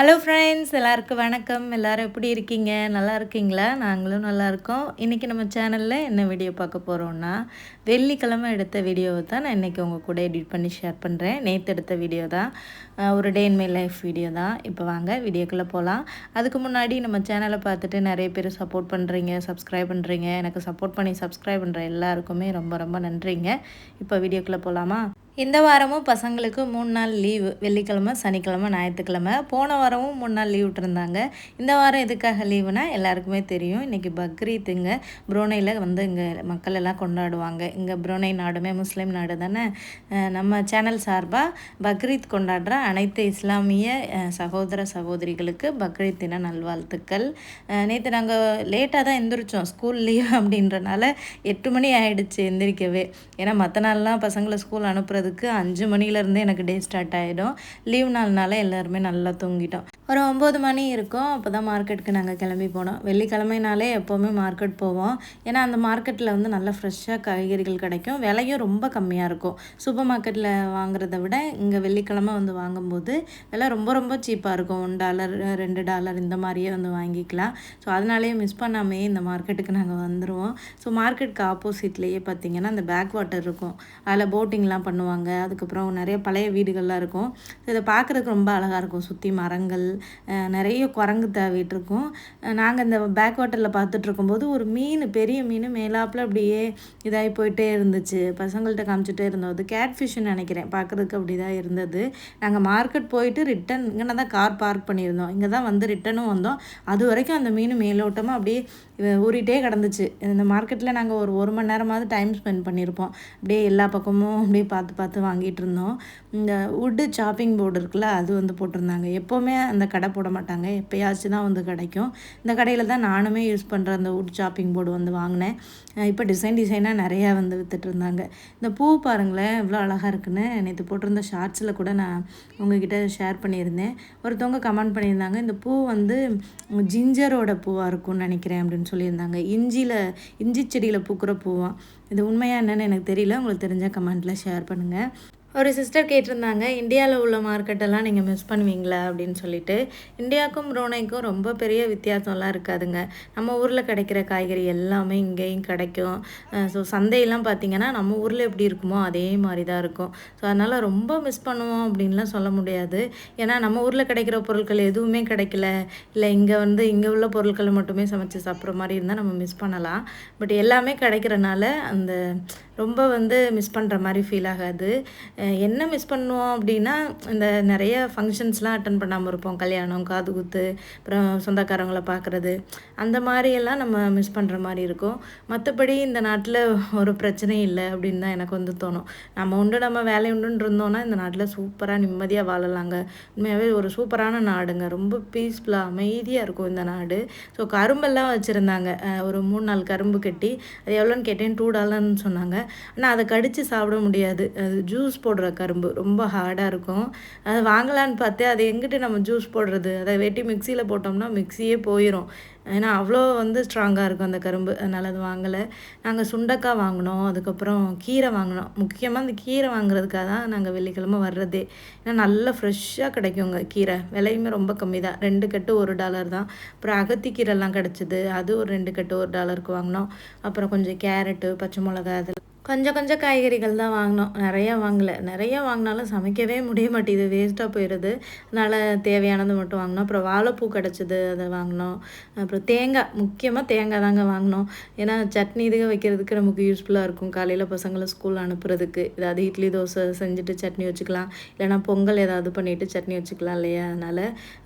Hello friends எல்லாருக்கும் வணக்கம். எல்லோரும் எப்படி இருக்கீங்க? நல்லா இருக்கீங்களா? நாங்களும் நல்லா இருக்கோம். இன்றைக்கி நம்ம சேனலில் என்ன வீடியோ பார்க்க போகிறோன்னா வெள்ளிக்கிழமை எடுத்த வீடியோவை தான் நான் இன்றைக்கி உங்கள் கூட எடிட் பண்ணி ஷேர் பண்ணுறேன் நேற்று எடுத்த வீடியோ தான். ஒரு day in my life video தான். இப்போ வாங்க வீடியோக்குள்ளே போகலாம் அதுக்கு முன்னாடி நம்ம சேனலை பார்த்துட்டு நிறைய பேர் சப்போர்ட் பண்ணுறீங்க சப்ஸ்கிரைப் பண்ணுறீங்க எனக்கு சப்போர்ட் பண்ணி சப்ஸ்கிரைப் பண்ணுற எல்லாருக்குமே ரொம்ப ரொம்ப நன்றிங்க. இப்போ வீடியோக்குள்ளே போகலாமா இந்த வாரமும் பசங்களுக்கு மூணு நாள் லீவு. வெள்ளிக்கிழமை சனிக்கிழமை ஞாயிற்றுக்கிழமை. போன வாரமும் மூணு நாள் லீவ் விட்டுருந்தாங்க. இந்த வாரம் எதுக்காக லீவுனா எல்லாருக்குமே தெரியும். இன்றைக்கி பக்ரீத்துங்க. புரோனையில் வந்து இங்கே மக்கள் எல்லாம் கொண்டாடுவாங்க. இங்கே புரோனை நாடுமே முஸ்லீம் நாடு தானே? நம்ம சேனல் சார்பாக பக்ரீத் கொண்டாடுற அனைத்து இஸ்லாமிய சகோதர சகோதரிகளுக்கு பக்ரீத் தின நல்வாழ்த்துக்கள். நேற்று நாங்கள் லேட்டாக தான் எந்திரிச்சோம். ஸ்கூல் லீவ் அப்படின்றனால எட்டு மணி ஆகிடுச்சு எந்திரிக்கவே. ஏன்னா மற்ற நாள்லாம் பசங்களை ஸ்கூல் அனுப்புறது போகிறதுக்கு அஞ்சு மணிலேருந்து எனக்கு டே ஸ்டார்ட் ஆகிடும் லீவ் நாள்னால எல்லாருமே நல்லா தூங்கிட்டோம். ஒரு ஒம்பது மணி இருக்கும். அப்போ தான் மார்க்கெட்டுக்கு நாங்கள் கிளம்பி போனோம். வெள்ளிக்கிழமைனாலே எப்போவுமே மார்க்கெட் போவோம். ஏன்னா அந்த மார்க்கெட்டில் வந்து நல்லா ஃப்ரெஷ்ஷாக காய்கறிகள் கிடைக்கும். விலையும் ரொம்ப கம்மியாக இருக்கும். சூப்பர் மார்க்கெட்டில் வாங்குறத விட இங்கே வெள்ளிக்கிழமை வந்து வாங்கும்போது விலை ரொம்ப ரொம்ப சீப்பாக இருக்கும். ஒன் டாலர் ரெண்டு டாலர் இந்த மாதிரியே வந்து வாங்கிக்கலாம். ஸோ அதனாலேயே மிஸ் பண்ணாமே இந்த மார்க்கெட்டுக்கு நாங்கள் வந்துடுவோம் ஸோ மார்க்கெட்டுக்கு ஆப்போசிட்லேயே பார்த்தீங்கன்னா அந்த பேக் வாட்டர் இருக்கும். அதில் போட்டிங்லாம் பண்ணுவாங்க. அதுக்கப்புறம் நிறைய பழைய வீடுகள்லாம் இருக்கும். இதை பார்க்குறதுக்கு ரொம்ப அழகாக இருக்கும். சுற்றி மரங்கள் நிறைய குரங்கு தேவைட்டுருக்கும் நாங்கள் இந்த பேக் வாட்டரில் பார்த்துட்ருக்கும்போது ஒரு மீன் பெரிய மீன் மேலாப்பில் அப்படியே இதாகி போயிட்டே இருந்துச்சு. பசங்கள்கிட்ட காமிச்சிட்டே இருந்தோம். அது கேட் ஃபிஷ்ன்னு நினைக்கிறேன். பார்க்குறதுக்கு அப்படி தான் இருந்தது. நாங்கள் மார்க்கெட் போயிட்டு ரிட்டன் இங்கே தான் கார் பார்க் பண்ணியிருந்தோம். இங்கே தான் வந்து ரிட்டனும் வந்தோம். அது வரைக்கும் அந்த மீன் மேலோட்டமாக அப்படியே ஊறிட்டே கிடந்துச்சு. இந்த மார்க்கெட்டில் நாங்கள் ஒரு ஒரு மணி நேரமாவது டைம் ஸ்பெண்ட் பண்ணியிருப்போம். அப்படியே எல்லா பக்கமும் அப்படியே பார்த்து பார்த்து வாங்கிட்டு இருந்தோம் இந்த வுட்டு சாப்பிங் போர்டு இருக்குல்ல அது வந்து போட்டிருந்தாங்க. எப்போவுமே அந்த கடை போட மாட்டாங்க. எப்போயாச்சும் தான் வந்து கிடைக்கும். இந்த கடையில் தான் நானுமே யூஸ் பண்ணுற அந்த வுட் ஷாப்பிங் போர்டு வந்து வாங்கினேன். இப்போ டிசைன் டிசைனாக நிறையா வந்து விற்றுட்டு இருந்தாங்க. இந்த பூ பாருங்களேன் எவ்வளோ அழகாக இருக்குன்னு. நேற்று போட்டிருந்த ஷார்ட்ஸில் கூட நான் உங்ககிட்ட ஷேர் பண்ணியிருந்தேன். ஒருத்தவங்க கமெண்ட் பண்ணியிருந்தாங்க இந்த பூ வந்து ஜிஞ்சரோட பூவாக இருக்கும்னு நினைக்கிறேன் அப்படின்னு சொல்லியிருந்தாங்க. இஞ்சியில் இஞ்சி செடியில் பூக்கிற பூவாக இது உண்மையாக என்னென்னு எனக்கு தெரியல. உங்களுக்கு தெரிஞ்ச கமெண்ட்டில் ஷேர் பண்ணுங்கள் ஒரு சிஸ்டர் கேட்டிருந்தாங்க இந்தியாவில் உள்ள மார்க்கெட்டெல்லாம் நீங்கள் மிஸ் பண்ணுவீங்களா? அப்படின்னு சொல்லிட்டு. இந்தியாவுக்கும் ரோனைக்கும் ரொம்ப பெரிய வித்தியாசம்லாம் இருக்காதுங்க. நம்ம ஊரில் கிடைக்கிற காய்கறி எல்லாமே இங்கேயும் கிடைக்கும். ஸோ சந்தையெல்லாம் பார்த்திங்கன்னா நம்ம ஊரில் எப்படி இருக்குமோ அதே மாதிரி தான் இருக்கும். ஸோ அதனால் ரொம்ப மிஸ் பண்ணுவோம் அப்படின்லாம் சொல்ல முடியாது. ஏன்னா நம்ம ஊரில் கிடைக்கிற பொருட்கள் எதுவுமே கிடைக்கல. இல்லை இங்கே வந்து இங்கே உள்ள பொருட்களை மட்டுமே சமைச்சு சாப்பிட்ற மாதிரி இருந்தால் நம்ம மிஸ் பண்ணலாம். பட் எல்லாமே கிடைக்கிறனால அந்த ரொம்ப வந்து மிஸ் பண்ணுற மாதிரி ஃபீல் ஆகாது. என்ன மிஸ் பண்ணுவோம் அப்படின்னா இந்த நிறைய ஃபங்க்ஷன்ஸ்லாம் அட்டன் பண்ணாமல் இருப்போம். கல்யாணம் காது குத்து அப்புறம் சொந்தக்காரங்களை பார்க்குறது. அந்த மாதிரியெல்லாம் நம்ம மிஸ் பண்ணுற மாதிரி இருக்கும். மற்றபடி இந்த நாட்டில் ஒரு பிரச்சனையும் இல்லை அப்படின்னு தான் எனக்கு வந்து தோணும். நம்ம உண்டு நம்ம வேலை உண்டுன்னு இருந்தோம்னா இந்த நாட்டில் சூப்பராக நிம்மதியாக வாழலாங்க. உண்மையாகவே ஒரு சூப்பரான நாடுங்க. ரொம்ப பீஸ்ஃபுல்லாக அமைதியாக இருக்கும் இந்த நாடு. ஸோ கரும்பெல்லாம் வச்சுருந்தாங்க. ஒரு மூணு நாள் கரும்பு கட்டி அது எவ்வளோன்னு கேட்டேன் டூ டாலர்னு சொன்னாங்க. ஆனால் அதை கடித்து சாப்பிட முடியாது. அது ஜூஸ் போடுற கரும்பு. ரொம்ப ஹார்டாக இருக்கும். அதை வாங்கலான்னு பார்த்தே அதை எங்கிட்ட நம்ம ஜூஸ் போடுறது? அதை வெட்டி மிக்சியில் போட்டோம்னா மிக்சியே போயிடும் ஏன்னா அவ்வளோ வந்து ஸ்ட்ராங்காக இருக்கும் அந்த கரும்பு. அதனால் அது வாங்கலை. நாங்கள் சுண்டக்காய் வாங்கினோம். அதுக்கப்புறம் கீரை வாங்கினோம். முக்கியமாக அந்த கீரை வாங்குறதுக்காக தான் நாங்கள் வெள்ளிக்கிழமை வர்றதே. ஏன்னா நல்லா ஃப்ரெஷ்ஷாக கிடைக்குங்க கீரை. விலையுமே ரொம்ப கம்மி தான். ரெண்டு கட்டு ஒரு டாலர் தான். அப்புறம் அகத்தி கீரைலாம் கிடச்சிது. அது ஒரு ரெண்டு கட்டு ஒரு டாலருக்கு வாங்கினோம். அப்புறம் கொஞ்சம் கேரட்டு பச்சை மிளகா அதெல்லாம் கொஞ்சம் கொஞ்சம் காய்கறிகள் தான் வாங்கினோம். நிறையா வாங்கலை. நிறையா வாங்கினாலும் சமைக்கவே முடிய மாட்டேது வேஸ்ட்டாக போயிடுது. அதனால் தேவையானது மட்டும் வாங்கினோம். அப்புறம் வாழைப்பூ கிடச்சிது அதை வாங்கினோம். அப்புறம் தேங்காய் முக்கியமாக தேங்காய் தாங்க வாங்கினோம். ஏன்னா சட்னி இதுக வைக்கிறதுக்கு நமக்கு யூஸ்ஃபுல்லாக இருக்கும். காலையில் பசங்களை ஸ்கூல் அனுப்புறதுக்கு. ஏதாவது இட்லி தோசை செஞ்சுட்டு சட்னி வச்சுக்கலாம். இல்லைனா பொங்கல் ஏதாவது பண்ணிவிட்டு சட்னி வச்சுக்கலாம் இல்லையா? அதனால்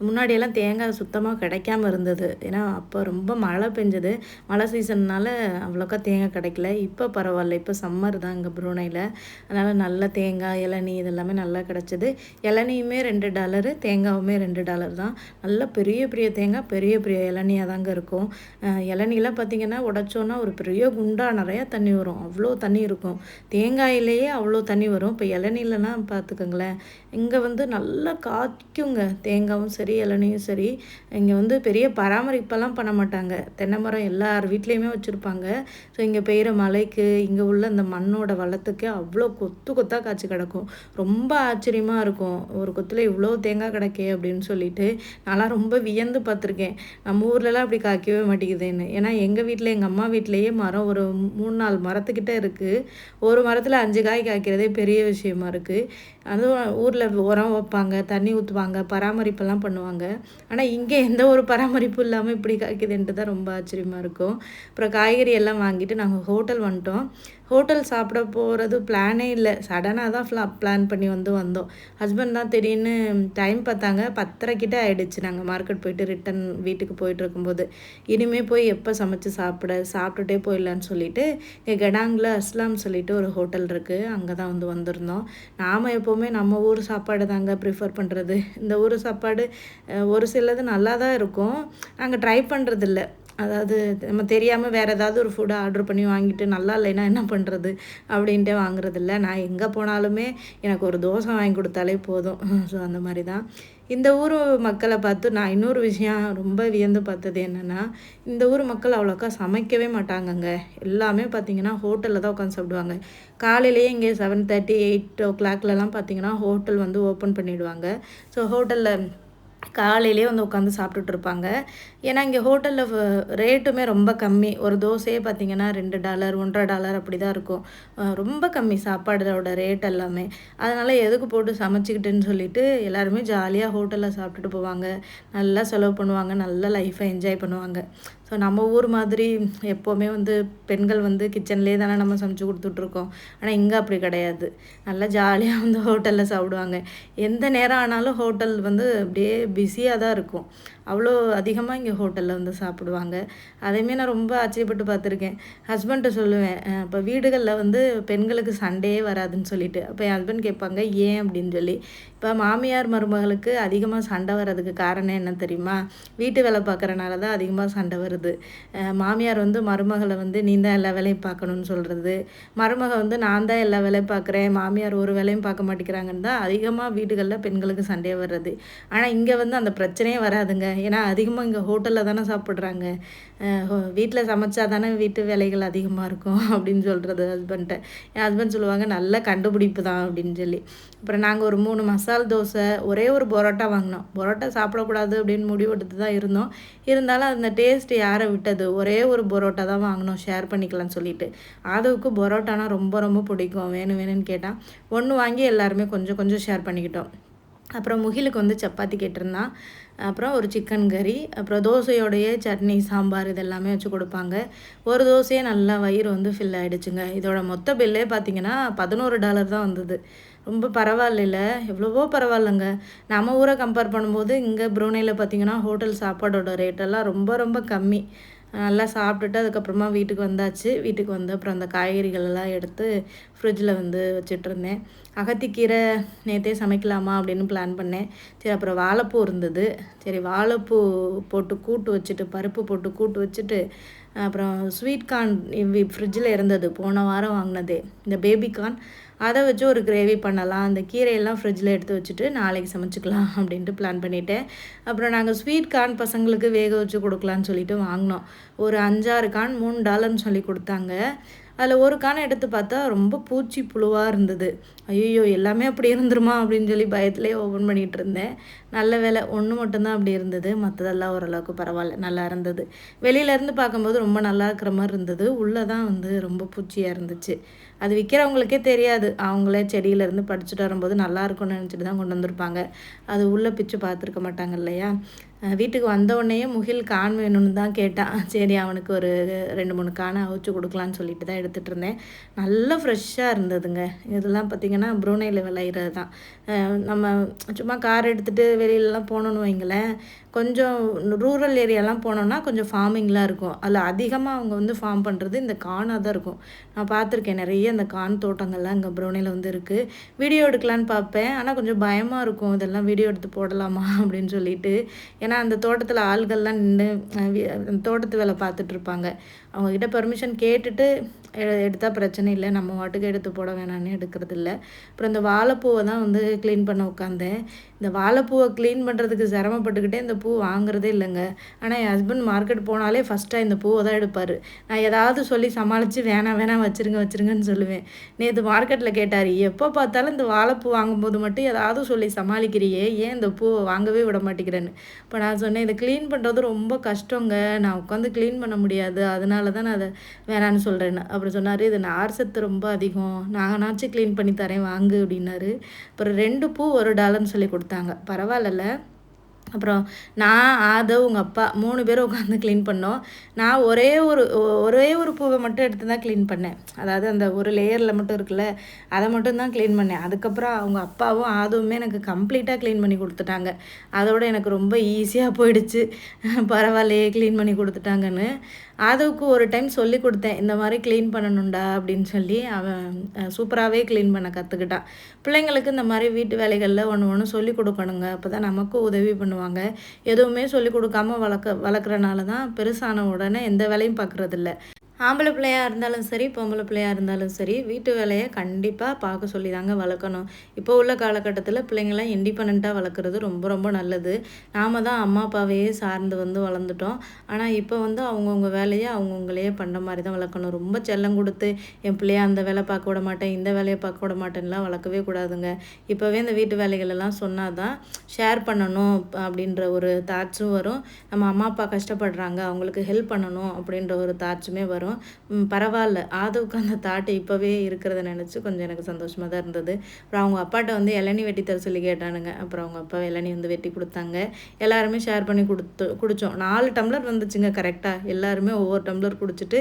முன்னாடியெல்லாம் தேங்காய் சுத்தமாக கிடைக்காம இருந்தது. ஏன்னா அப்போ ரொம்ப மழை பெஞ்சது. மழை சீசன்னால் அவ்வளோக்கா தேங்காய் கிடைக்கல. இப்போ பரவாயில்ல. இப்போ சம்மர் தான் இங்கே ப்ரூனையில். அதனால் நல்ல தேங்காய் இளநீ இதெல்லாமே நல்லா கிடச்சிது. இளநியுமே ரெண்டு டாலரு தேங்காவுமே ரெண்டு டாலர் தான். நல்ல பெரிய பெரிய தேங்காய் பெரிய பெரிய இளநியாக தாங்க இருக்கும். இளநிலாம் பார்த்திங்கன்னா உடச்சோன்னா ஒரு பெரிய குண்டா நிறையா தண்ணி வரும். அவ்வளோ தண்ணி இருக்கும். தேங்காயிலேயே அவ்வளோ தண்ணி வரும். இப்போ இளநிலலாம் பார்த்துக்கோங்களேன் இங்கே வந்து நல்லா காய்க்குங்க. தேங்காயும் சரி இளநியும் சரி. இங்கே வந்து பெரிய பராமரிப்பெல்லாம் பண்ண மாட்டாங்க. தென்னை மரம் எல்லார் வீட்லேயுமே வச்சுருப்பாங்க. ஸோ இங்கே பெய்கிற மலைக்கு இங்கே உள்ள அந்த மண்ணோட வளத்துக்கு அவ்வளோ கொத்து கொத்தாக காய்ச்சி கிடக்கும். ரொம்ப ஆச்சரியமாக இருக்கும். ஒரு கொத்தில் இவ்வளோ தேங்காய் கிடக்கே அப்படின்னு சொல்லிட்டு நான்லாம் ரொம்ப வியந்து பார்த்துருக்கேன். நம்ம ஊர்லலாம் அப்படி காய்க்கவே மாட்டேங்குதுன்னு. ஏன்னா எங்கள் வீட்டில் எங்கள் அம்மா வீட்லேயே மரம் ஒரு மூணு நாலு மரத்துக்கிட்ட இருக்குது ஒரு மரத்தில் அஞ்சு காய் காய்க்கிறதே பெரிய விஷயமா இருக்குது அதுவும் ஊரில் உரம் வைப்பாங்க தண்ணி ஊற்றுவாங்க பராமரிப்பெல்லாம் பண்ணுவாங்க. ஆனால் இங்கே எந்த ஒரு பராமரிப்பும் இல்லாமல் இப்படி காய்க்குதுன்ட்டு தான் ரொம்ப ஆச்சரியமாக இருக்கும். அப்புறம் காய்கறி எல்லாம் வாங்கிட்டு நாங்கள் ஹோட்டல் வந்துட்டோம். ஹோட்டல் சாப்பிட போகிறது பிளானே இல்லை. சடனாக தான் ஃப்ளா பிளான் பண்ணி வந்து வந்தோம். ஹஸ்பண்ட் தான் திடீர்னு டைம் பார்த்தாங்க. பத்தரை கிட்ட ஆகிடுச்சு நாங்கள் மார்க்கெட் போயிட்டு ரிட்டன் வீட்டுக்கு போயிட்டு இருக்கும்போது. இனிமேல் போய் எப்போ சமைச்சு சாப்பிட சாப்பிட்டுட்டே போயிடலான்னு சொல்லிட்டு இங்கே கெடாங்கில் அஸ்லாம் சொல்லிட்டு ஒரு ஹோட்டல் இருக்குது அங்கே தான் வந்து வந்திருந்தோம். நாம் எப்போவுமே நம்ம ஊர் சாப்பாடு தாங்க ப்ரிஃபர் பண்ணுறது இந்த ஊர் சாப்பாடு ஒரு சிலது நல்லா தான் இருக்கும். நாங்கள் ட்ரை பண்ணுறதில்ல அதாவது நம்ம தெரியாமல் வேறு ஏதாவது ஒரு ஃபுட்டை ஆர்டர் பண்ணி வாங்கிட்டு நல்லா இல்லைன்னா என்ன பண்ணுறது அப்படின்ட்டு வாங்குறதில்ல. நான் எங்கே போனாலுமே எனக்கு ஒரு தோசை வாங்கி கொடுத்தாலே போதும். ஸோ அந்த மாதிரி தான் இந்த ஊர் மக்களை பார்த்து நான் இன்னொரு விஷயம் ரொம்ப வியந்து பார்த்தது என்னென்னா இந்த ஊர் மக்கள் அவ்வளோக்கா சமைக்கவே மாட்டாங்கங்க. எல்லாமே பார்த்திங்கன்னா ஹோட்டலில் தான் உட்காந்து சாப்பிடுவாங்க. காலையிலேயே இங்கே செவன் தேர்ட்டி எயிட் ஓ கிளாக்லலாம் பார்த்திங்கன்னா ஹோட்டல் வந்து ஓப்பன் பண்ணிவிடுவாங்க ஸோ ஹோட்டலில் காலையிலே வந்து உட்காந்து சாப்பிட்டுட்டு இருப்பாங்க ஏன்னா இங்கே ஹோட்டலில் ரேட்டுமே ரொம்ப கம்மி. ஒரு தோசையே பார்த்திங்கன்னா ரெண்டு டாலர் ஒன்றரை டாலர் அப்படி தான் இருக்கும் ரொம்ப கம்மி சாப்பாடோட ரேட் எல்லாமே. அதனால் எதுக்கு போட்டு சமைச்சிக்கிட்டுன்னு சொல்லிட்டு எல்லாருமே ஜாலியாக ஹோட்டலில் சாப்பிட்டுட்டு போவாங்க. நல்லா செலவு பண்ணுவாங்க நல்லா லைஃப்பை என்ஜாய் பண்ணுவாங்க. ஸோ நம்ம ஊர் மாதிரி எப்போவுமே வந்து பெண்கள் வந்து கிச்சன்லேயே தானே நம்ம சமைச்சு கொடுத்துட்ருக்கோம். ஆனால் இங்கே அப்படி கிடையாது. நல்லா ஜாலியாக வந்து ஹோட்டலில் சாப்பிடுவாங்க. எந்த நேரம் ஆனாலும் ஹோட்டல் வந்து அப்படியே பிஸியாக தான் இருக்கும். அவ்வளோ அதிகமாக இங்கே ஹோட்டலில் வந்து சாப்பிடுவாங்க. அதையுமே நான் ரொம்ப ஆச்சரியப்பட்டு பார்த்துருக்கேன். ஹஸ்பண்ட்டை சொல்லுவேன் இப்போ வீடுகளில் வந்து பெண்களுக்கு சண்டே வராதுன்னு சொல்லிட்டு. அப்போ என் ஹஸ்பண்ட் கேட்பாங்க ஏன்? அப்படின்னு சொல்லி. இப்போ மாமியார் மருமகளுக்கு அதிகமாக சண்டை வர்றதுக்கு காரணம் என்ன தெரியுமா? வீட்டு வேலை பார்க்குறனால தான் அதிகமாக சண்டை வருது. மாமியார் வந்து மருமகளை வந்து நீ தான் எல்லா வேலையும் பார்க்கணுன்னு சொல்கிறது மருமக வந்து நான் தான் எல்லா வேலையும் பார்க்குறேன். மாமியார் ஒரு வேலையும் பார்க்க மாட்டேங்கிறாங்கன்னு தான் அதிகமாக வீடுகளில் பெண்களுக்கு சண்டையே வர்றது. ஆனால் இங்கே வந்து அந்த பிரச்சனையே வராதுங்க. ஏன்னா அதிகமாக இங்கே ஹோட்டலில் தானே சாப்பிட்றாங்க. வீட்டில் சமைச்சா தானே வீட்டு வேலைகள் அதிகமாக இருக்கும் அப்படின்னு சொல்கிறது ஹஸ்பண்ட்டை என் ஹஸ்பண்ட் சொல்லுவாங்க நல்ல கண்டுபிடிப்பு தான் அப்படின்னு சொல்லி. அப்புறம் நாங்கள் ஒரு மூணு மசால் தோசை ஒரே ஒரு பரோட்டா வாங்கினோம். பரோட்டா சாப்பிடக்கூடாது அப்படின்னு முடிவெடுத்து தான் இருந்தோம். இருந்தாலும் அந்த டேஸ்ட் யாரை விட்டது? ஒரே ஒரு பரோட்டா தான் வாங்கினோம் ஷேர் பண்ணிக்கலாம்னு சொல்லிட்டு. ஆதவுக்கு பரோட்டானா ரொம்ப ரொம்ப பிடிக்கும். வேணும் வேணும்னு கேட்டால் ஒன்று வாங்கி எல்லாருமே கொஞ்சம் கொஞ்சம் ஷேர் பண்ணிக்கிட்டோம். அப்புறம் முகிலுக்கு வந்து சப்பாத்தி கேட்டிருந்தான் அப்புறம் ஒரு சிக்கன் கறி அப்புறம் தோசையோடைய சட்னி சாம்பார் இதெல்லாமே வச்சு கொடுப்பாங்க. ஒரு தோசையே நல்லா வயிறு வந்து ஃபில் ஆகிடுச்சுங்க இதோட மொத்த பில்லே பார்த்தீங்கன்னா பதினோரு டாலர் தான் வந்தது. ரொம்ப பரவாயில்ல எவ்வளவோ பரவாயில்லைங்க. நம்ம ஊரை கம்பேர் பண்ணும்போது இங்கே ப்ரூனேயில் பார்த்தீங்கன்னா ஹோட்டல் சாப்பாடோட ரேட்டெல்லாம் ரொம்ப ரொம்ப கம்மி. நல்லா சாப்பிட்டுட்டு அதுக்கப்புறமா வீட்டுக்கு வந்தாச்சு. வீட்டுக்கு வந்து அப்புறம் அந்த காய்கறிகள் எல்லாம் எடுத்து ஃப்ரிட்ஜில் வந்து வச்சிட்ருந்தேன் அகத்திக்கீரை நேற்றே சமைக்கலாமா அப்படின்னு பிளான் பண்ணேன். சரி அப்புறம் வாழைப்பூ இருந்தது. சரி வாழைப்பூ போட்டு கூட்டு வச்சுட்டு பருப்பு போட்டு கூட்டு வச்சுட்டு அப்புறம் ஸ்வீட் கார்ன் ஃப்ரிட்ஜில் இருந்தது. போன வாரம் வாங்கினதே. இந்த பேபி கார்ன் அதை வச்சு ஒரு கிரேவி பண்ணலாம். அந்த கீரையெல்லாம் ஃப்ரிட்ஜில் எடுத்து வச்சுட்டு நாளைக்கு சமைச்சிக்கலாம் அப்படின்ட்டு பிளான் பண்ணிவிட்டேன் அப்புறம் நாங்கள் ஸ்வீட் கார்ன் பசங்களுக்கு வேக வச்சு கொடுக்கலான்னு சொல்லிட்டு வாங்கினோம். ஒரு அஞ்சாறு கார்ன் மூணு டாலர்னு சொல்லி கொடுத்தாங்க. அதில் ஒரு காணை எடுத்து பார்த்தா ரொம்ப பூச்சி புழுவாக இருந்தது. ஐயோ எல்லாமே அப்படி இருந்துருமா அப்படின்னு சொல்லி பயத்துலேயே ஓப்பன் பண்ணிகிட்டு இருந்தேன். நல்ல வேலை ஒன்று மட்டும்தான் அப்படி இருந்தது. மற்றதெல்லாம் ஓரளவுக்கு பரவாயில்ல நல்லா இருந்தது. வெளியிலேருந்து பார்க்கும்போது ரொம்ப நல்லா இருக்கிற மாதிரி இருந்தது. உள்ளே தான் வந்து ரொம்ப பூச்சியாக இருந்துச்சு. அது விற்கிறவங்களுக்கே தெரியாது. அவங்களே செடியிலேருந்து படிச்சுட்டு வரும்போது நல்லா இருக்கும்னு நினச்சிட்டு தான் கொண்டு வந்திருப்பாங்க. அது உள்ளே பிச்சு பார்த்துருக்க மாட்டாங்க இல்லையா? வீட்டுக்கு வந்த முகில் கான் வேணும்னு தான் கேட்டான் சரி அவனுக்கு ஒரு ரெண்டு மூணு கானை அவிச்சு கொடுக்கலான்னு சொல்லிட்டு தான் எடுத்துகிட்டு இருந்தேன். நல்லா ஃப்ரெஷ்ஷாக இருந்ததுங்க. இதெல்லாம் பார்த்திங்கன்னா ப்ரூனையில் விளையிறது தான் நம்ம சும்மா கார் எடுத்துகிட்டு வெளியிலலாம் போகணுன்னு வைங்களேன். கொஞ்சம் ரூரல் ஏரியாலாம் போனோன்னா கொஞ்சம் ஃபார்மிங்லாம் இருக்கும். அதில் அதிகமாக அவங்க வந்து ஃபார்ம் பண்ணுறது இந்த கானாக தான் இருக்கும். நான் பார்த்துருக்கேன் நிறைய இந்த கான் தோட்டங்கள்லாம் இங்கே ப்ரௌனியில் வந்து இருக்குது வீடியோ எடுக்கலான்னு பார்ப்பேன். ஆனால் கொஞ்சம் பயமாக இருக்கும். இதெல்லாம் வீடியோ எடுத்து போடலாமா அப்படின்னு சொல்லிட்டு. ஏன்னா அந்த தோட்டத்தில் ஆள்கள்லாம் நின்று தோட்டத்து வேலை பார்த்துட்ருப்பாங்க அவங்கக்கிட்ட பர்மிஷன் கேட்டுட்டு எடுத்தால் பிரச்சனை இல்லை. நம்ம வாட்டுக்கு எடுத்து போட வேணான்னு எடுக்கிறது இல்லை அப்புறம் இந்த வாழைப்பூவை தான் வந்து க்ளீன் பண்ண உட்காந்தேன். இந்த வாழைப்பூவை க்ளீன் பண்ணுறதுக்கு சிரமப்பட்டுக்கிட்டே இந்த பூ வாங்குறதே இல்லைங்க. ஆனால் என் ஹஸ்பண்ட் மார்க்கெட் போனாலே ஃபஸ்ட்டாக இந்த பூவை தான் எடுப்பார். நான் ஏதாவது சொல்லி சமாளித்து வேணாம் வேணாம் வச்சுருங்க வச்சுருங்கன்னு சொல்லுவேன். நேற்று மார்க்கெட்டில் கேட்டார் எப்போ பார்த்தாலும் இந்த வாழைப்பூ வாங்கும்போது மட்டும் ஏதாவது சொல்லி சமாளிக்கிறியே? ஏன் இந்த பூவை வாங்கவே விட மாட்டேங்கிறேன்னு? இப்போ நான் சொன்னேன் இதை க்ளீன் பண்ணுறது ரொம்ப கஷ்டங்க. நான் உட்காந்து க்ளீன் பண்ண முடியாது. அதனால தான் நான் அதை வேணான்னு சொல்கிறேன்னு அப்புறம் சொன்னார் இது நார் சத்து ரொம்ப அதிகம் நானாச்சும் க்ளீன் பண்ணி தரேன் வாங்கு அப்படின்னாரு. அப்புறம் ரெண்டு பூ ஒரு டாலர்னு சொல்லி கொடுத்தாங்க. பரவாயில்ல அப்புறம் நான் ஆதவ் உங்கள் அப்பா மூணு பேரும் உட்காந்து க்ளீன் பண்ணோம். நான் ஒரே ஒரு ஒரே ஒரு பூவை மட்டும் எடுத்து தான் க்ளீன் பண்ணேன். அதாவது அந்த ஒரு லேயரில் மட்டும் இருக்குல்ல அதை மட்டும் தான் க்ளீன் பண்ணேன். அதுக்கப்புறம் அவங்க அப்பாவும் ஆதவுமே எனக்கு கம்ப்ளீட்டாக க்ளீன் பண்ணி கொடுத்துட்டாங்க. அதோட எனக்கு ரொம்ப ஈஸியாக போயிடுச்சு. பரவாயில்லையே க்ளீன் பண்ணி கொடுத்துட்டாங்கன்னு. ஆதவுக்கு ஒரு டைம் சொல்லி கொடுத்தேன் இந்த மாதிரி க்ளீன் பண்ணணும்டா அப்படின்னு சொல்லி அவன் சூப்பராகவே க்ளீன் பண்ண கற்றுக்கிட்டான் பிள்ளைங்களுக்கு இந்த மாதிரி வீட்டு வேலைகளில் ஒன்று ஒன்று சொல்லி கொடுக்கணுங்க. அப்போ தான் நமக்கும் உதவி பண்ணுவாங்க. எதுவுமே சொல்லி கொடுக்காம வளர்க்க வளர்க்குறனால தான் பெருசான உடனே எந்த வேலையும் பார்க்குறதில்ல. ஆம்பளை பிள்ளையாக இருந்தாலும் சரி பொம்பளை பிள்ளையாக இருந்தாலும் சரி வீட்டு வேலையை கண்டிப்பாக பார்க்க சொல்லி தாங்க வளர்க்கணும். இப்போ உள்ள காலகட்டத்தில் பிள்ளைங்களாம் இண்டிபெண்ட்டாக வளர்க்குறது ரொம்ப ரொம்ப நல்லது. நாம் தான் அம்மா அப்பாவையே சார்ந்து வந்து வளர்ந்துட்டோம். ஆனால் இப்போ வந்து அவங்கவுங்க வேலையை அவங்கவுங்களையே பண்ணுற மாதிரி தான் வளர்க்கணும். ரொம்ப செல்லம் கொடுத்து என் பிள்ளைய அந்த வேலை பார்க்க விட மாட்டேன் இந்த வேலையை பார்க்க விட மாட்டேன்லாம் வளர்க்கவே கூடாதுங்க. இப்போவே இந்த வீட்டு வேலைகள் எல்லாம் சொன்னால் தான் ஷேர் பண்ணணும் அப்படின்ற ஒரு தாட்ஸும் வரும். நம்ம அம்மா அப்பா கஷ்டப்படுறாங்க அவங்களுக்கு ஹெல்ப் பண்ணணும் அப்படின்ற ஒரு தாட்ஸுமே வரும். இருந்தாலும் பரவாயில்ல. ஆதவுக்கு அந்த தாட்டு இப்போவே இருக்கிறத நினச்சி கொஞ்சம் எனக்கு சந்தோஷமாக தான் இருந்தது. அப்புறம் அவங்க அப்பாட்ட வந்து இளநி வெட்டி தர சொல்லி கேட்டானுங்க. அப்புறம் அவங்க அப்பா இளநி வந்து வெட்டி கொடுத்தாங்க. எல்லாருமே ஷேர் பண்ணி கொடுத்து குடித்தோம் நாலு டம்ளர் வந்துச்சுங்க கரெக்டாக எல்லாருமே ஒவ்வொரு டம்ளர் குடிச்சிட்டு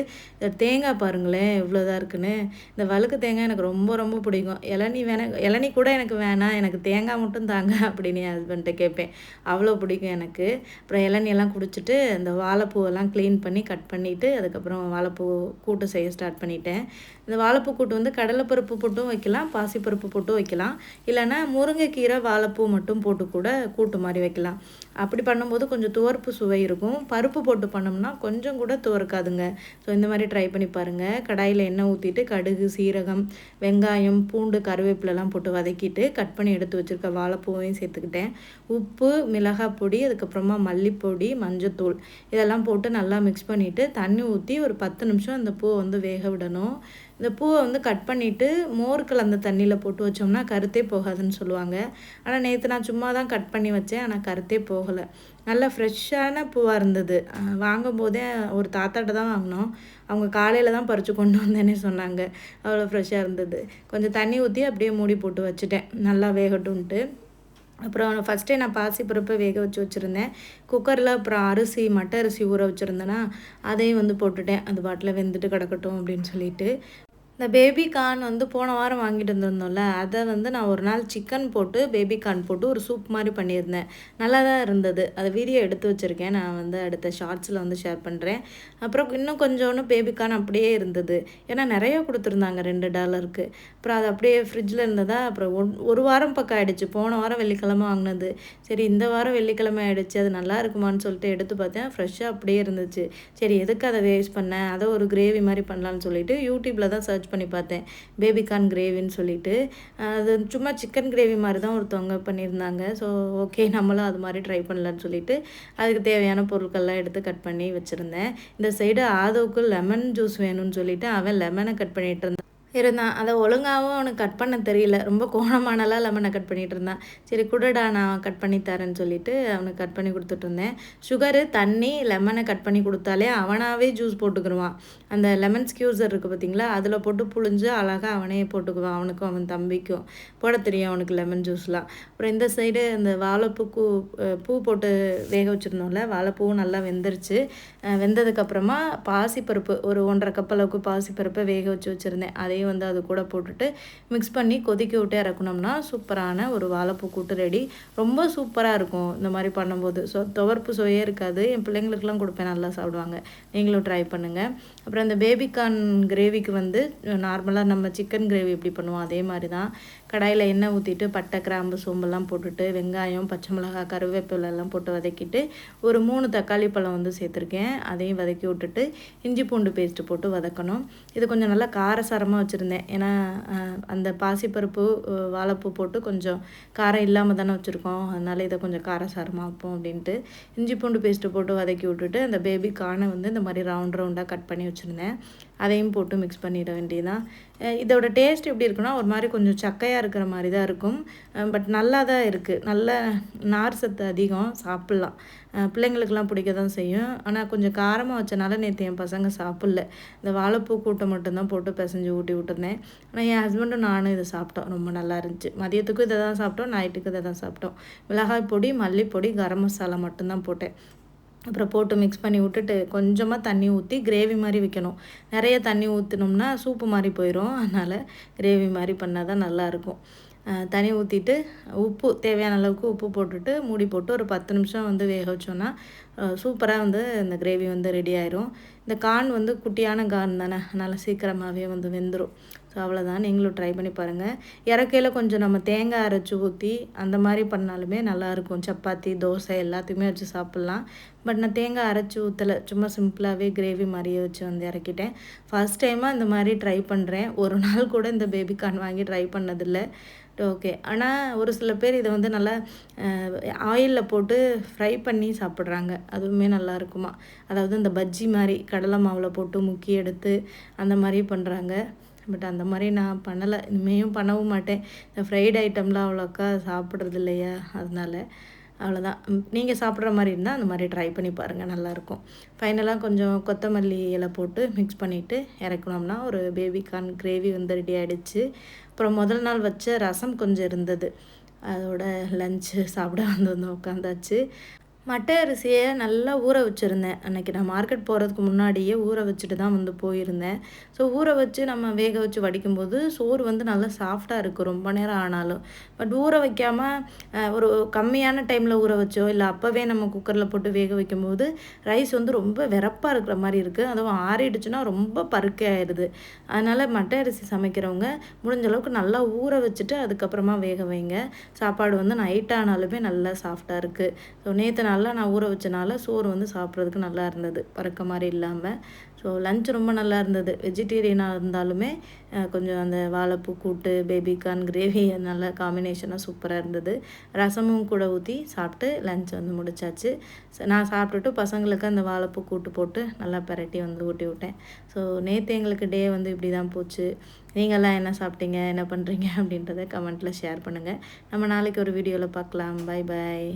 தேங்காய் பாருங்களேன் இவ்வளோதான் இருக்குன்னு. இந்த வழுக்கு தேங்காய் எனக்கு ரொம்ப ரொம்ப பிடிக்கும். இளநி வேணாம் இளநி கூட எனக்கு வேணாம் எனக்கு தேங்காய் மட்டும் தாங்க அப்படின்னு என் ஹஸ்பண்ட்டை கேட்பேன். அவ்வளோ பிடிக்கும் எனக்கு. அப்புறம் இளநியெல்லாம் குடிச்சிட்டு அந்த வாழைப்பூவெல்லாம் க்ளீன் பண்ணி கட் பண்ணிவிட்டு அதுக்கப்புறம் வாழை வாழைப்பூ கூட்டு செய்ய ஸ்டார்ட் பண்ணிட்டேன். இந்த வாழைப்பூ கூட்டு வந்து கடலைப்பருப்பு போட்டும் வைக்கலாம் பாசிப்பருப்பு போட்டும் வைக்கலாம். இல்லைன்னா முருங்கைக்கீரை வாழைப்பூ மட்டும் போட்டு கூட கூட்டு மாதிரி வைக்கலாம். அப்படி பண்ணும்போது கொஞ்சம் துவர்ப்பு சுவை இருக்கும். பருப்பு போட்டு பண்ணோம்னா கொஞ்சம் கூட துவர்க்காதுங்க. ஸோ இந்த மாதிரி ட்ரை பண்ணி பாருங்கள் கடாயில் எண்ணெய் ஊற்றிட்டு கடுகு சீரகம் வெங்காயம் பூண்டு கருவேப்பிலெலாம் போட்டு வதக்கிட்டு கட் பண்ணி எடுத்து வச்சுருக்க வாழைப்பூவையும் சேர்த்துக்கிட்டேன். உப்பு மிளகாய் பொடி அதுக்கப்புறமா மல்லிப்பொடி மஞ்சத்தூள் இதெல்லாம் போட்டு நல்லா மிக்ஸ் பண்ணிவிட்டு தண்ணி ஊற்றி ஒரு பத்து பத்து நிமிஷம் அந்த பூவை வந்து வேக விடணும். இந்த பூவை வந்து கட் பண்ணிவிட்டு மோர் கலந்த தண்ணியில் போட்டு வச்சோம்னா கருத்தே போகாதுன்னு சொல்லுவாங்க. ஆனால் நேற்று நான் சும்மா தான் கட் பண்ணி வச்சேன். ஆனால் கருத்தே போகலை. நல்லா ஃப்ரெஷ்ஷான பூவாக இருந்தது. வாங்கும் போதே ஒரு தாத்தாட்ட தான் வாங்கினோம். அவங்க காலையில் தான் பறித்து கொண்டு வந்தேன்னே சொன்னாங்க. அவ்வளோ ஃப்ரெஷ்ஷாக இருந்தது. கொஞ்சம் தண்ணி ஊற்றி அப்படியே மூடி போட்டு வச்சுட்டேன். நல்லா வேகட்டும்ன்ட்டு. அப்புறம் ஃபஸ்ட்டே நான் பாசி பருப்பை வேக வச்சு வச்சுருந்தேன். குக்கரில் அப்புறம் அரிசி மட்டை அரிசி ஊற வச்சுருந்தேன்னா அதையும் வந்து போட்டுட்டேன். அது பாட்டில் வெந்துட்டு கிடக்கட்டும் அப்படின்னு சொல்லிட்டு. இந்த பேபி கார்ன் வந்து போன வாரம் வாங்கிட்டு வந்திருந்தோம்ல அதை வந்து நான் ஒரு நாள் சிக்கன் போட்டு பேபி கார்ன் போட்டு ஒரு சூப் மாதிரி பண்ணியிருந்தேன். நல்லா தான் இருந்தது. அதை வீடியோ எடுத்து வச்சுருக்கேன். நான் வந்து அடுத்த ஷார்ட்ஸில் வந்து ஷேர் பண்ணுறேன் அப்புறம் இன்னும் கொஞ்சோன்னு பேபி கார்ன் அப்படியே இருந்தது. ஏன்னா நிறைய கொடுத்துருந்தாங்க ரெண்டு டாலருக்கு அப்புறம் அது அப்படியே ஃப்ரிட்ஜில் இருந்ததா அப்புறம் ஒன் ஒரு வாரம் பக்கம் ஆகிடுச்சு போன வாரம் வெள்ளிக்கிழமை வாங்கினது. சரி இந்த வாரம் வெள்ளிக்கிழமை ஆகிடுச்சு அது நல்லா இருக்குமான்னு சொல்லிட்டு எடுத்து பார்த்தேன். ஃப்ரெஷ்ஷாக அப்படியே இருந்துச்சு. சரி எதுக்கு அதை வேஸ்ட் பண்ணேன் அதை ஒரு கிரேவி மாதிரி பண்ணலான்னு சொல்லிட்டு யூடியூப்பில் தான் சர்ச் பண்ணி பார்த்தேன். பேபிகார்ன் கிரேவின்னு சொல்லிட்டு. அது சும்மா சிக்கன் கிரேவி மாதிரி தான் ஒருத்தவங்க பண்ணியிருந்தாங்க. ஸோ ஓகே நம்மளும் அது மாதிரி ட்ரை பண்ணலான்னு சொல்லிட்டு அதுக்கு தேவையான பொருட்கள்லாம் எடுத்து கட் பண்ணி வச்சுருந்தேன். இந்த சைடு ஆதோவுக்கு லெமன் ஜூஸ் வேணும்னு சொல்லிட்டு அவன் லெமனை கட் பண்ணிகிட்டு இருந்தான். இருந்தான். அதை ஒழுங்காகவும் அவனுக்கு கட் பண்ண தெரியல. ரொம்ப கோணமானலாம் லெமனை கட் பண்ணிகிட்டு இருந்தான். சரி குடடா நான் கட் பண்ணி தரேன்னு சொல்லிட்டு அவனுக்கு கட் பண்ணி கொடுத்துட்டு இருந்தேன். சுகரு தண்ணி லெமனை கட் பண்ணி கொடுத்தாலே அவனாகவே ஜூஸ் போட்டுக்கிடுவான் அந்த லெமன் ஸ்கியூசர் இருக்குது பார்த்தீங்களா அதில் போட்டு புழிஞ்சு அழகாக அவனே போட்டுக்குவான். அவனுக்கும் அவன் தம்பிக்கும். போட தெரியும் அவனுக்கு லெமன் ஜூஸ்லாம் அப்புறம் இந்த சைடு அந்த வாழைப்பூ பூ போட்டு வேக வச்சுருந்தோம்ல வாழைப்பூவும் நல்லா வெந்துருச்சு. வெந்ததுக்கப்புறமா பாசிப்பருப்பு ஒரு ஒன்றரை கப் அளவுக்கு பாசிப்பருப்பை வேக வச்சு வச்சுருந்தேன். அதையும் அதையும் வந்து அது கூட போட்டுட்டு மிக்ஸ் பண்ணி கொதிக்க விட்டு இறக்கணும்னா சூப்பரான ஒரு வாழைப்பூ கூட்டு ரெடி. ரொம்ப சூப்பராக இருக்கும் இந்த மாதிரி பண்ணும்போது. ஸோ துவர்ப்பு சுவையே இருக்காது. என் பிள்ளைங்களுக்குலாம் கொடுப்பேன் நல்லா சாப்பிடுவாங்க. நீங்களும் ட்ரை பண்ணுங்கள் அப்புறம் இந்த பேபிகார்ன் கிரேவிக்கு வந்து நார்மலாக நம்ம சிக்கன் கிரேவி எப்படி பண்ணுவோம் அதே மாதிரி தான். கடாயில் எண்ணெய் ஊற்றிட்டு பட்டை கிராம்பு சோம்பெல்லாம் போட்டுட்டு வெங்காயம் பச்சை மிளகாய் கருவேப்பிலை எல்லாம் போட்டு வதக்கிட்டு ஒரு மூணு தக்காளி பழம் வந்து சேர்த்துருக்கேன். அதையும் வதக்கி விட்டுட்டு இஞ்சி பூண்டு பேஸ்ட்டு போட்டு வதக்கணும். இது கொஞ்சம் நல்லா காரசாரமாக வச்சுருந்தேன். ஏன்னா அந்த பாசிப்பருப்பு வாழைப்பூ போட்டு கொஞ்சம் காரம் இல்லாமல் தானே வச்சுருக்கோம். அதனால் இதை கொஞ்சம் காரசாரமாக வைப்போம் அப்படின்ட்டு இஞ்சி பூண்டு பேஸ்ட்டு போட்டு வதக்கி விட்டுட்டு அந்த பேபி கானை வந்து இந்த மாதிரி ரவுண்ட் ரவுண்டாக கட் பண்ணி வச்சுருந்தேன். அதையும் போட்டு மிக்ஸ் பண்ணிட வேண்டியதான் இதோட டேஸ்ட் எப்படி இருக்குன்னா ஒரு மாதிரி கொஞ்சம் சக்கையாக இருக்கிற மாதிரி தான் இருக்கும். பட் நல்லா தான் இருக்குது நல்ல நார் சத்து அதிகம் சாப்பிட்லாம். பிள்ளைங்களுக்கெல்லாம் பிடிக்க தான் செய்யும். ஆனால் கொஞ்சம் காரமாக வச்சனால நேற்று என் பசங்க சாப்பிட்ல. இந்த வாழைப்பூ கூட்டை மட்டும்தான் போட்டு பிசைஞ்சு ஊட்டி விட்டுருந்தேன். ஆனால் என் ஹஸ்பண்டும் நானும் இதை சாப்பிட்டோம். ரொம்ப நல்லா இருந்துச்சு. மதியத்துக்கும் இதை தான் சாப்பிட்டோம். நைட்டுக்கு இதை தான் சாப்பிட்டோம். மிளகாய் பொடி மல்லிப்பொடி கரம் மசாலா மட்டும்தான் போட்டேன். அப்புறம் போட்டு மிக்ஸ் பண்ணி விட்டுட்டு கொஞ்சமாக தண்ணி ஊற்றி கிரேவி மாதிரி வைக்கணும். நிறைய தண்ணி ஊற்றினோம்னா சூப்பு மாதிரி போயிடும் அதனால் கிரேவி மாதிரி பண்ணால் தான் நல்லாயிருக்கும் தண்ணி ஊற்றிட்டு உப்பு தேவையான அளவுக்கு உப்பு போட்டுட்டு மூடி போட்டு ஒரு பத்து நிமிஷம் வந்து வேக வச்சோன்னா சூப்பராக வந்து இந்த கிரேவி வந்து ரெடி ஆயிரும். இந்த கான் வந்து குட்டியான கான் தானே. அதனால் சீக்கிரமாகவே வந்து வெந்துடும் ஸோ அவ்வளோதான் நீங்களும் ட்ரை பண்ணி பாருங்கள் இறக்கையில் கொஞ்சம் நம்ம தேங்காய் அரைச்சி ஊற்றி அந்த மாதிரி பண்ணாலுமே நல்லாயிருக்கும். சப்பாத்தி தோசை எல்லாத்தையுமே வச்சு சாப்பிட்லாம். பட் நான் தேங்காய் அரைச்சி ஊற்றலை சும்மா சிம்பிளாகவே கிரேவி மாதிரியே வச்சு வந்து இறக்கிட்டேன். ஃபஸ்ட் டைமாக இந்த மாதிரி ட்ரை பண்ணுறேன் ஒரு நாள் கூட இந்த பேபி கார்ன் வாங்கி ட்ரை பண்ணதில்லை. ஓகே ஆனால் ஒரு சில பேர் இதை வந்து நல்லா ஆயிலில் போட்டு ஃப்ரை பண்ணி சாப்பிட்றாங்க. அதுவுமே நல்லா இருக்குமா அதாவது இந்த பஜ்ஜி மாதிரி கடலை மாவில் போட்டு முக்கி எடுத்து அந்த மாதிரி பண்ணுறாங்க பட் அந்த மாதிரி நான் பண்ணலை. இனிமேயும் பண்ணவும் மாட்டேன். இந்த ஃப்ரைட் ஐட்டம்லாம் அவ்வளோக்கா சாப்பிட்றது இல்லையா? அதனால அவ்வளோதான். நீங்கள் சாப்பிட்ற மாதிரி இருந்தால் அந்த மாதிரி ட்ரை பண்ணி பாருங்கள் நல்லாயிருக்கும். ஃபைனலாக கொஞ்சம் கொத்தமல்லி இலை போட்டு மிக்ஸ் பண்ணிவிட்டு இறக்கணும்னா ஒரு பேபிகார்ன் கிரேவி வந்து ரெடி ஆகிடுச்சு அப்புறம் முதல் நாள் வச்ச ரசம் கொஞ்சம் இருந்தது. அதோட லஞ்சு சாப்பிட வந்து வந்து உட்காந்தாச்சு. மட்டை அரிசியை நல்லா ஊற வச்சுருந்தேன். அன்றைக்கி நான் மார்க்கெட் போகிறதுக்கு முன்னாடியே ஊற வச்சுட்டு தான் வந்து போயிருந்தேன். ஸோ ஊற வச்சு நம்ம வேக வச்சு வடிக்கும்போது சோறு வந்து நல்லா சாஃப்டாக இருக்கும் ரொம்ப நேரம் ஆனாலும். பட் ஊற வைக்காமல் ஒரு கம்மியான டைமில் ஊற வச்சோ இல்லை அப்போவே நம்ம குக்கரில் போட்டு வேக வைக்கும்போது ரைஸ் வந்து ரொம்ப வெறப்பாக இருக்கிற மாதிரி இருக்குது அதுவும் ஆறிடுச்சுன்னா ரொம்ப பருக்கை ஆயிடுது. அதனால் மட்டை அரிசி சமைக்கிறவங்க முடிஞ்ச அளவுக்கு நல்லா ஊற வச்சுட்டு அதுக்கப்புறமா வேக வைங்க. சாப்பாடு வந்து நைட் ஆனாலுமே நல்லா சாஃப்டாக இருக்குது ஸோ நேற்று நல்லா நான் ஊற வச்சனால சோறு வந்து சாப்பிட்றதுக்கு நல்லா இருந்தது. பறக்க மாதிரி இல்லாமல் ஸோ லஞ்ச் ரொம்ப நல்லா இருந்தது. வெஜிடேரியனாக இருந்தாலுமே கொஞ்சம் அந்த வாழைப்பூ கூட்டு பேபிகார்ன் கிரேவி நல்ல காம்பினேஷனாக சூப்பராக இருந்தது. ரசமும் கூட ஊற்றி சாப்பிட்டு லஞ்ச் வந்து முடிச்சாச்சு. நான் சாப்பிட்டுட்டு பசங்களுக்கு அந்த வாழைப்பூ கூட்டு போட்டு நல்லா பரட்டி வந்து ஊட்டி விட்டேன். ஸோ நேற்று எங்களுக்கு டே வந்து இப்படி தான் போச்சு. நீங்கள்லாம் என்ன சாப்பிட்டீங்க? என்ன பண்ணுறீங்க அப்படின்றத கமெண்ட்டில் ஷேர் பண்ணுங்கள் நம்ம நாளைக்கு ஒரு வீடியோவில் பார்க்கலாம். பாய் பாய்